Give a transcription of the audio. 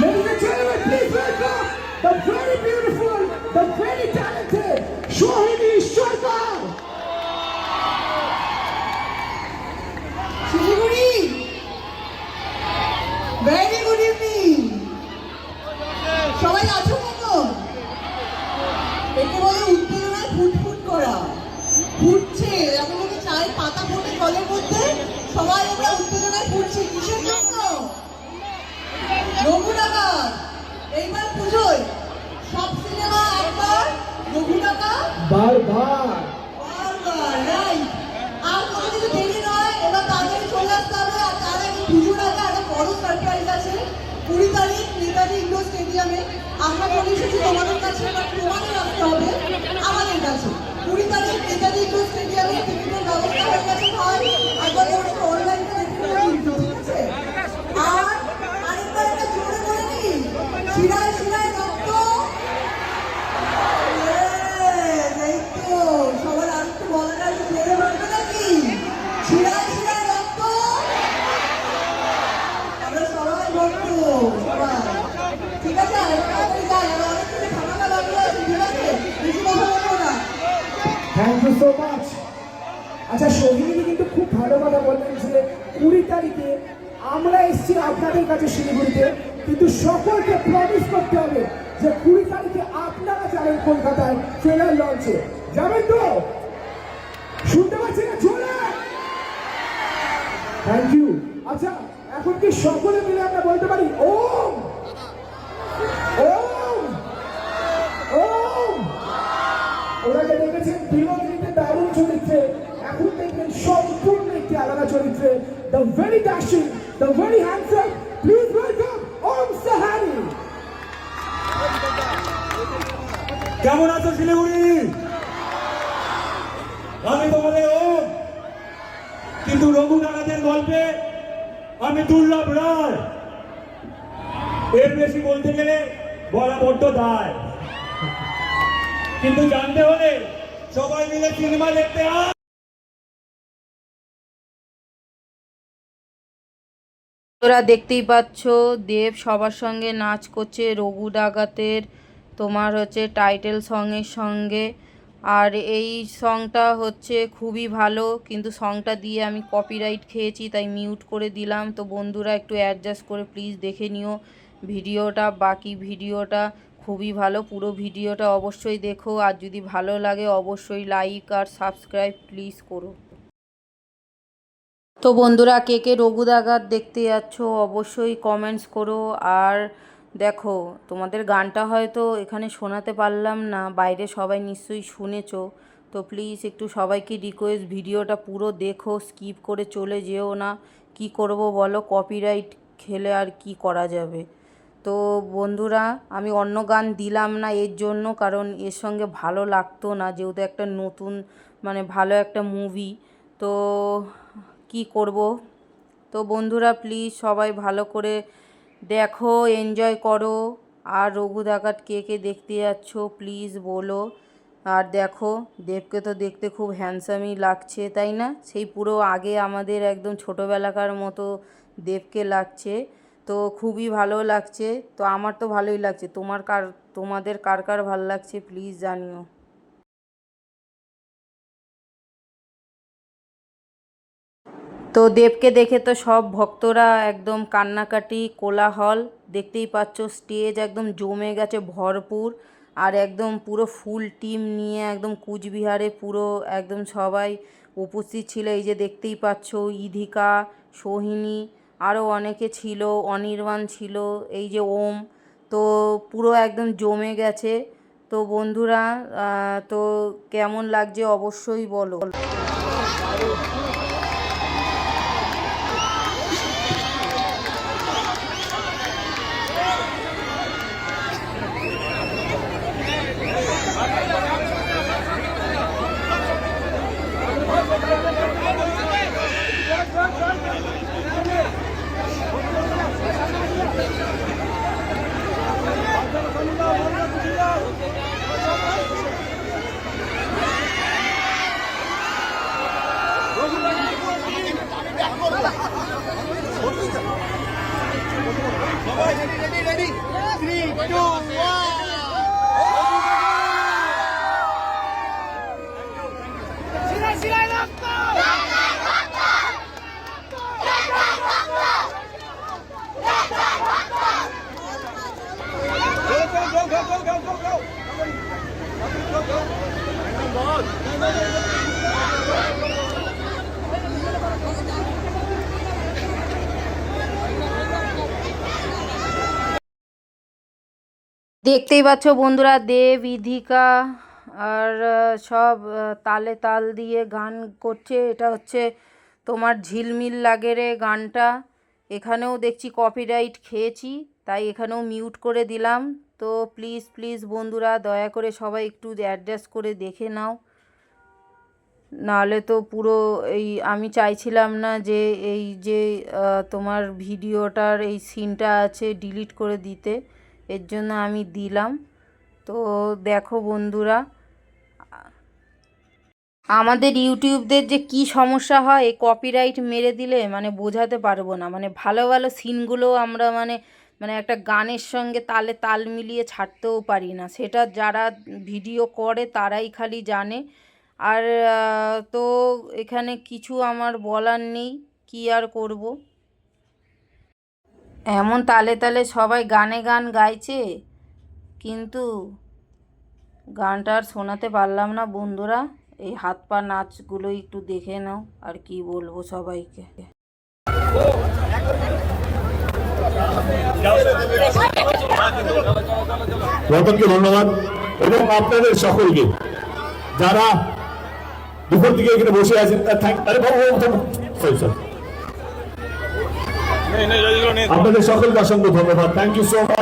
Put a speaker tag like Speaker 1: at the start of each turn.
Speaker 1: Ladies and gentlemen, please welcome the very beautiful, the very talented Shohini
Speaker 2: Netaji indoor স্টেডিয়ামে আমরা চলে এসেছি তোমাদের কাছে তোমাদের আসতে হবে আমাদের কাছে কুড়ি তারিখ নেতাজি ইন্ডোর স্টেডিয়ামে টিকিটের ব্যবস্থা হয়ে গেছে ভাই একবার অনলাইনে দেখে নেব কিন্তু, ঠিক আছে আর আরেকবার একটা জোরে বলে নি শিরায় শিরায় রক্ত Yes, এই তো সবার আর একটু বলার আছে জোরে বলবে নাকি শিরায় শিরায় রক্ত আমরা সবাই ভক্ত সবাই ঠিক আছে আর তাড়াতাড়ি যাই আর অনেক কিছু ঠান্ডা লাগল আছে ঠিক আছে বেশি কথা বলব না
Speaker 1: থ্যাংক ইউ সো মাচ আচ্ছা সোহিনী কিন্তু খুব ভালো কথা বললেন যে কুড়ি তারিখে আমরা এসেছি আপনাদের কাছে শিলিগুড়িতে, কিন্তু সকলকে প্রমিস করতে হবে যে কুড়ি তারিখে আপনারা যাবেন কলকাতায় ট্রেলার লঞ্চে যাবেন তো? শুনতে পাচ্ছেন না, চলে! থ্যাংক ইউ আচ্ছা এখন কি সকলে মিলে আমরা বলতে the very handsome please welcome Om Sahani
Speaker 3: কেমন আছো শিলিগুড়ি? আমি তোমাদের ওম, কিন্তু রঘু ডাকাতের গল্পে আমি দুর্লভ রায়। এর বেশি বলতে গেলে বলা বড্ড দায়। কিন্তু জানতে হলে সবাই মিলে সিনেমা দেখতে আয়।
Speaker 4: তোরা দেখতেই পাচ্ছ, দেব সবার সঙ্গে নাচ করছে রঘু ডাকাতের, তোমার হচ্ছে টাইটেল সঙের সঙ্গে। আর এই সংটা হচ্ছে খুবই ভালো, কিন্তু সংটা দিয়ে আমি কপিরাইট খেয়েছি, তাই মিউট করে দিলাম। তো বন্ধুরা, একটু অ্যাডজাস্ট করে প্লিজ দেখে নিও ভিডিওটা, বাকি ভিডিওটা খুবই ভালো। পুরো ভিডিওটা অবশ্যই দেখো, আর যদি ভালো লাগে অবশ্যই লাইক আর সাবস্ক্রাইব প্লিজ করো। তো বন্ধুরা, কে কে রঘুদাঘাত দেখতে যাচ্ছ অবশ্যই কমেন্টস করো। আর দেখো, তোমাদের গানটা হয়তো এখানে শোনাতে পারলাম না, বাইরে সবাই নিশ্চয়ই শুনেছো। তো প্লিজ একটু সবাইকে রিকোয়েস্ট ভিডিওটা পুরো দেখো স্কিপ করে চলে যেও না। কি করব বলো কপিরাইট খেলে আর কি করা যাবে? তো বন্ধুরা, আমি অন্য গান দিলাম না এর জন্য, কারণ এর সঙ্গে ভালো লাগতো না, যেহেতু একটা নতুন মানে ভালো একটা মুভি তো কি করব? তো বন্ধুরা প্লিজ সবাই ভালো করে দেখো এনজয় করো। আর রঘু ডাকাত কে কে দেখতে যাচ্ছ প্লিজ বলো। আর দেখো, দেবকে তো দেখতে খুব হ্যান্ডসামই লাগছে, তাই না? সেই পুরো আগে আমাদের একদম ছোটোবেলাকার মতো দেবকে লাগছে। তো খুবই ভালো লাগছে। তো আমার তো ভালোই লাগছে। তোমার কার, তোমাদের কার কার ভালো লাগছে প্লিজ জানিও। তো দেবকে দেখে তো সব ভক্তরা একদম কান্নাকাটি, কোলাহল। দেখতেই পাচ্ছ স্টেজ একদম জমে গেছে ভরপুর আর একদম পুরো ফুল টিম নিয়ে একদম কুচবিহারে পুরো একদম সবাই উপস্থিত ছিল। এই যে দেখতেই পাচ্ছ ইধিকা, সোহিনী, আরও অনেকে ছিল, অনির্বাণ ছিল, এই যে ওম। তো পুরো একদম জমে গেছে। তো বন্ধুরা তো কেমন লাগছে অবশ্যই বলো। দেখতেই পাচ্ছ বন্ধুরা, দেব, ইধিকা আর সব তালে তাল দিয়ে গান করছে। এটা হচ্ছে তোমার ঝিলমিল লাগে রে গানটা। এখানেও দেখছি কপিরাইট খেয়েছি, তাই এখানেও মিউট করে দিলাম। তো প্লিজ প্লিজ বন্ধুরা, দয়া করে সবাই একটু অ্যাডজাস্ট করে দেখে নাও। নাহলে তো পুরো এই, আমি চাইছিলাম না যে এই যে তোমার ভিডিওটার এই সিনটা আছে ডিলিট করে দিতে। এর জন্য আমি দিলাম। তো দেখো বন্ধুরা, আমাদের ইউটিউবদের যে কি সমস্যা হয়, এই কপিরাইট মেরে দিলে মানে বোঝাতে পারব না। মানে ভালো ভালো সিনগুলো আমরা মানে মানে একটা গানের সঙ্গে তালে তাল মিলিয়ে ছাড়তেও পারি না। সেটা যারা ভিডিও করে তারাই খালি জানে। আর তো এখানে কিছু আমার বলার নেই, কি আর করব? এমন তালে তালে সবাই গানে গান গাইছে। কিন্তু গানটা আর শোনাতে পারলাম না বন্ধুরা। এই হাত পা নাচগুলো একটু দেখে নাও আর কি বলব সবাইকে।
Speaker 5: রতনকে ধন্যবাদ এবং আপনাদের সকলকে। যারা দুপুর দিকে এখানে বসে আছেন তার থ্যাংক আরে বাবু বাবু, থামো। Sorry, sorry. আপনাদের সকলকে অসংখ্য ধন্যবাদ থ্যাংক ইউ সো মাচ